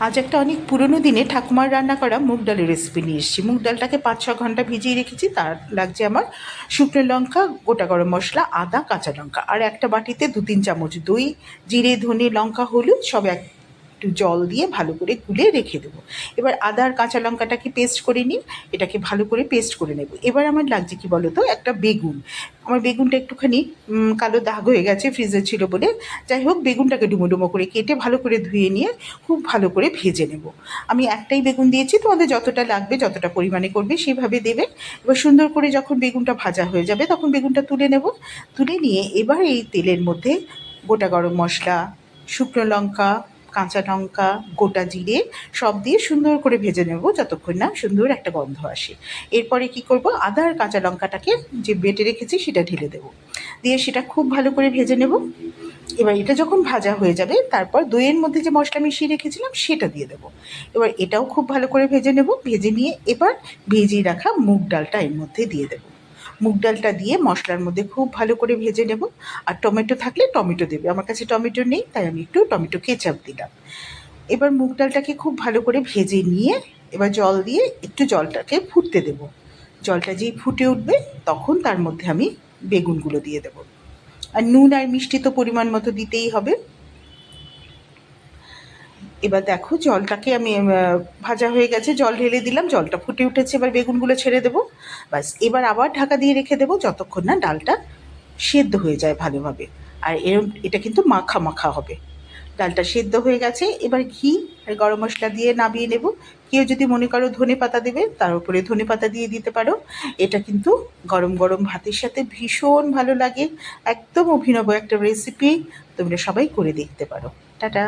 আজ একটা অনেক পুরনো দিনে ঠাকুমার রান্না করা মুগ ডালের রেসিপি নিয়ে এসেছি। মুগ ডালটাকে পাঁচ, ছ ঘণ্টা ভিজিয়ে রেখেছি। তার লাগছে আমার শুকনো লঙ্কা, গোটা গরম মশলা, আদা, কাঁচা লঙ্কা। আর একটা বাটিতে দু, তিন চামচ দই, জিরে, ধনে, লঙ্কা, হলুদ, সব এক একটু জল দিয়ে ভালো করে গুলে রেখে দেবো। এবার আদা আর কাঁচা লঙ্কাটাকে পেস্ট করে নিই, এটাকে ভালো করে পেস্ট করে নেব। এবার আমার লাগছে কি বলো তো একটা বেগুন। আমার বেগুনটা একটুখানি কালো দাগ হয়ে গেছে ফ্রিজে ছিল বলে। যাই হোক, বেগুনটাকে ডুমো ডুমো করে কেটে ভালো করে ধুয়ে নিয়ে খুব ভালো করে ভেজে নেব। আমি একটাই বেগুন দিয়েছি, তোমাদের যতটা লাগবে, যতটা পরিমাণে করবে সেভাবে দেবে। এবার সুন্দর করে যখন বেগুনটা ভাজা হয়ে যাবে, তখন বেগুনটা তুলে নেব। তুলে নিয়ে এবার এই তেলের মধ্যে গোটা গরম মশলা, শুকনো লঙ্কা কাঁচা লঙ্কা, গোটা জিরে সব দিয়ে সুন্দর করে ভেজে নেব যতক্ষণ না সুন্দর একটা গন্ধ আসে। এরপরে কি করব? আদা আর কাঁচা লঙ্কাটাকে যে বেটে রেখেছি সেটা ঢেলে দেবো। দিয়ে সেটা খুব ভালো করে ভেজে নেব। এবার এটা যখন ভাজা হয়ে যাবে, তারপর দইয়ের মধ্যে যে মশলা মিশিয়ে রেখেছিলাম সেটা দিয়ে দেবো। এবার এটাও খুব ভালো করে ভেজে নেব। ভেজে নিয়ে এবার ভেজিয়ে রাখা মুগ ডালটা এর মধ্যে দিয়ে দেবো। মুগ ডালটা দিয়ে মশলার মধ্যে খুব ভালো করে ভেজে নেব। আর টমেটো থাকলে টমেটো দেবে। আমার কাছে টমেটো নেই, তাই আমি একটু টমেটো কেচাপ দিলাম। এবার মুগ ডালটাকে খুব ভালো করে ভেজে নিয়ে এবার জল দিয়ে একটু জলটাকে ফুটতে দেব। জলটা যেই ফুটে উঠবে, তখন তার মধ্যে আমি বেগুনগুলো দিয়ে দেবো। আর নুন আর মিষ্টি তো পরিমাণ মতো দিতেই হবে। এবার দেখো জলটাকে আমি ভাজা হয়ে গেছে, জল ঢেলে দিলাম, জলটা ফুটে উঠেছে, এবার বেগুনগুলো ছেড়ে দেবো। ব্যাস, এবার আবার ঢাকা দিয়ে রেখে দেবো যতক্ষণ না ডালটা সেদ্ধ হয়ে যায় ভালোভাবে। আর এরম, এটা কিন্তু মাখা মাখা হবে। ডালটা সেদ্ধ হয়ে গেছে, এবার ঘি আর গরম মশলা দিয়ে নামিয়ে নেব। কেউ যদি মনে করো ধনে পাতা দেবে, তার উপরে ধনে পাতা দিয়ে দিতে পারো। এটা কিন্তু গরম গরম ভাতের সাথে ভীষণ ভালো লাগে। একদম অভিনব একটা রেসিপি তোমরা সবাই করে দেখতে পারো। টাটা!